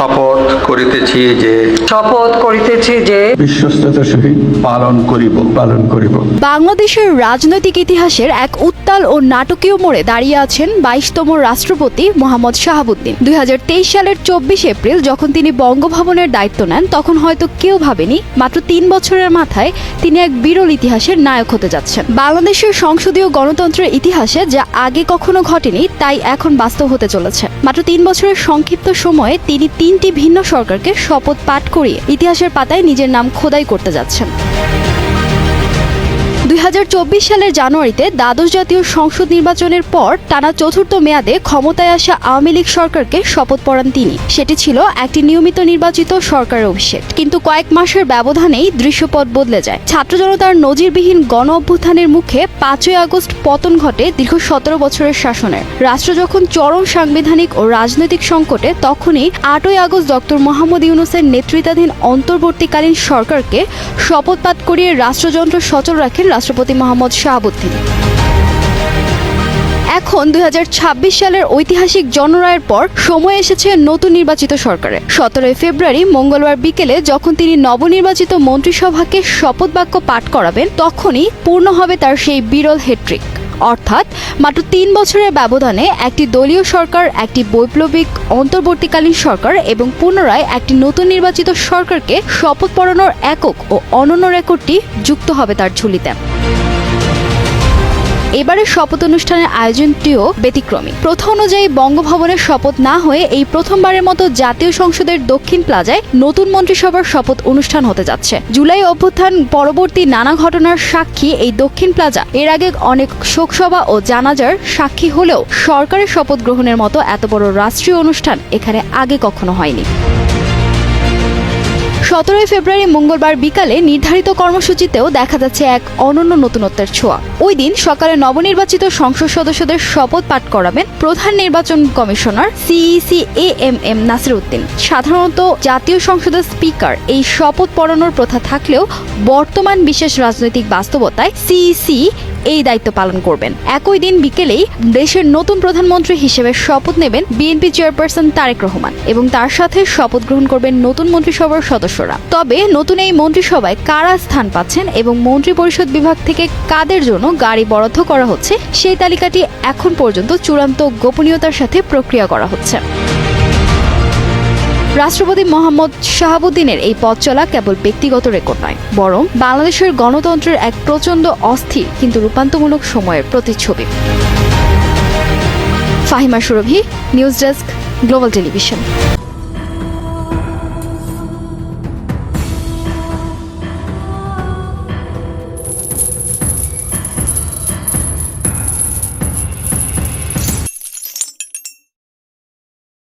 শপথ করিতেছি যে শপথ করিতেছি যে বিশ্বস্ততার সহিত পালন করিব পালন করিব। বাংলাদেশের রাজনৈতিক ইতিহাসের এক উত্তাল ও নাটকীয় মোড়ে দাঁড়িয়ে আছেন বাইশতম রাষ্ট্রপতি মোহাম্মদ শাহাবুদ্দিন। দুই সালের চব্বিশ এপ্রিল যখন তিনি বঙ্গভবনের দায়িত্ব নেন তখন হয়তো কেউ ভাবেনি মাত্র তিন বছরের মাথায় তিনি এক বিরল ইতিহাসের নায়ক হতে যাচ্ছেন। বাংলাদেশের সংসদীয় গণতন্ত্রের ইতিহাসে যা আগে কখনো ঘটেনি তাই এখন বাস্তব হতে চলেছে। মাত্র তিন বছরের সংক্ষিপ্ত সময়ে তিনি তিনটি ভিন্ন সরকারকে শপথ পাঠ করিয়ে ইতিহাসের পাতায় নিজের নাম খোদাই করতে যাচ্ছেন। দুই হাজার চব্বিশ সালের জানুয়ারিতে দ্বাদশ জাতীয় সংসদ নির্বাচনের পর টানা চতুর্থ মেয়াদে ক্ষমতায় আসা আওয়ামী লীগ সরকারকে শপথ পড়ান তিনি। সেটি ছিল একটি নিয়মিত নির্বাচিত সরকারের অভিষেক। কিন্তু কয়েক মাসের ব্যবধানেই দৃশ্যপট বদলে যায়। ছাত্র জনতার নজিরবিহীন গণ অভ্যুত্থানের মুখে পাঁচই আগস্ট পতন ঘটে দীর্ঘ সতেরো বছরের শাসনের। রাষ্ট্র যখন চরম সাংবিধানিক ও রাজনৈতিক সংকটে, তখনই আটই আগস্ট ডক্টর মোহাম্মদ ইউনুসের নেতৃত্বাধীন অন্তর্বর্তীকালীন সরকারকে শপথপাঠ করিয়ে রাষ্ট্রযন্ত্র সচল রাখেন রাষ্ট্রপতি মোহাম্মদ শাহাবুদ্দিন। এখন দুই হাজার ছাব্বিশ সালের ঐতিহাসিক জনরায়ের পর সময় এসেছে নতুন নির্বাচিত সরকারে। সতেরোই ফেব্রুয়ারি মঙ্গলবার বিকেলে যখন তিনি নবনির্বাচিত মন্ত্রিসভাকে শপথ বাক্য পাঠ করাবেন, তখনই পূর্ণ হবে তার সেই বিরল হেট্রিক অর্থাৎ মাত্র তিন বছরের ব্যবধানে একটি দলীয় সরকার, একটি বৈপ্লবিক অন্তর্বর্তীকালীন সরকার এবং পুনরায় একটি নতুন নির্বাচিত সরকারকে শপথ পড়ানোর একক ও অনন্য রেকর্ডটি যুক্ত হবে তার ঝুলিতে। এবারের শপথ অনুষ্ঠানের আয়োজনটিও ব্যতিক্রমী। প্রথা অনুযায়ী বঙ্গভবনের শপথ না হয়ে এই প্রথমবারের মতো জাতীয় সংসদের দক্ষিণ প্লাজায় নতুন মন্ত্রিসভার শপথ অনুষ্ঠান হতে যাচ্ছে। জুলাই অভ্যুত্থান পরবর্তী নানা ঘটনার সাক্ষী এই দক্ষিণ প্লাজা। এর আগে অনেক শোকসভা ও জানাজার সাক্ষী হলেও সরকারের শপথ গ্রহণের মতো এত বড় রাষ্ট্রীয় অনুষ্ঠান এখানে আগে কখনো হয়নি। সতেরোই ফেব্রুয়ারি মঙ্গলবার বিকালে নির্ধারিত কর্মসূচিতেও দেখা যাচ্ছে এক অনন্য নতুনত্বের ছোঁয়া। ওই দিন সকালে নবনির্বাচিত সংসদ সদস্যদের শপথ পাঠ করাবেন প্রধান নির্বাচন commissioner CEC A M M Nasir Uddin সাধারণত জাতীয় সংসদের স্পিকার এই শপথ পড়ানোর প্রথা থাকলেও বর্তমান বিশেষ রাজনৈতিক বাস্তবতায় সিইসি এই দায়িত্ব পালন করবেন। একই দিন বিকেলেই দেশের নতুন প্রধানমন্ত্রী হিসেবে শপথ নেবেন বিএনপি চেয়ারপারসন তারেক রহমান এবং তার সাথে শপথ গ্রহণ করবেন নতুন মন্ত্রিসভার সদস্যরা। তবে নতুন এই মন্ত্রিসভায় কারা স্থান পাচ্ছেন এবং মন্ত্রী পরিষদ বিভাগ থেকে কাদের জন্য গাড়ি বরাদ্দ করা হচ্ছে, সেই তালিকাটি এখন পর্যন্ত চূড়ান্ত গোপনীয়তার সাথে প্রক্রিয়া করা হচ্ছে। রাষ্ট্রপতি মোহাম্মদ শাহাবুদ্দিনের এই পথ চলা কেবল ব্যক্তিগত রেকর্ড নয়, বরং বাংলাদেশের গণতন্ত্রের এক প্রচণ্ড অস্থির কিন্তু রূপান্তমূলক সময়ের প্রতিচ্ছবি। Fahima Surovi, news desk, global television.